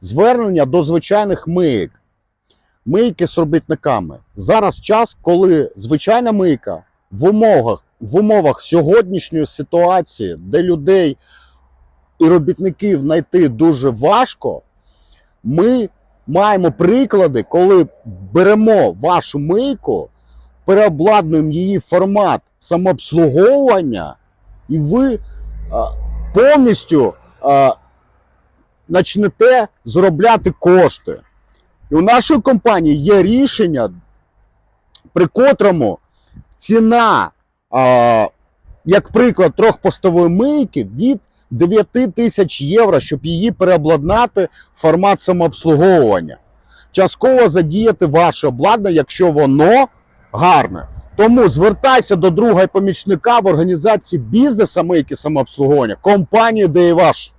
звернення до звичайних мийок. Мийки з робітниками. Зараз час, коли звичайна мийка в умовах, в умовах сьогоднішньої ситуації, де людей і робітників знайти дуже важко, ми маємо приклади, коли беремо вашу мийку, переобладнуємо її формат самообслуговування, і ви повністю почнете заробляти кошти. І у нашої компанії є рішення, при котрому ціна, а, як приклад, трьохпостової мийки від 9 тисяч євро, щоб її переобладнати в формат самообслуговування. Частково задіяти ваше обладнання, якщо воно гарне. Тому звертайся до друга і помічника в організації бізнесу мийки самообслуговування, компанії, де і ваш.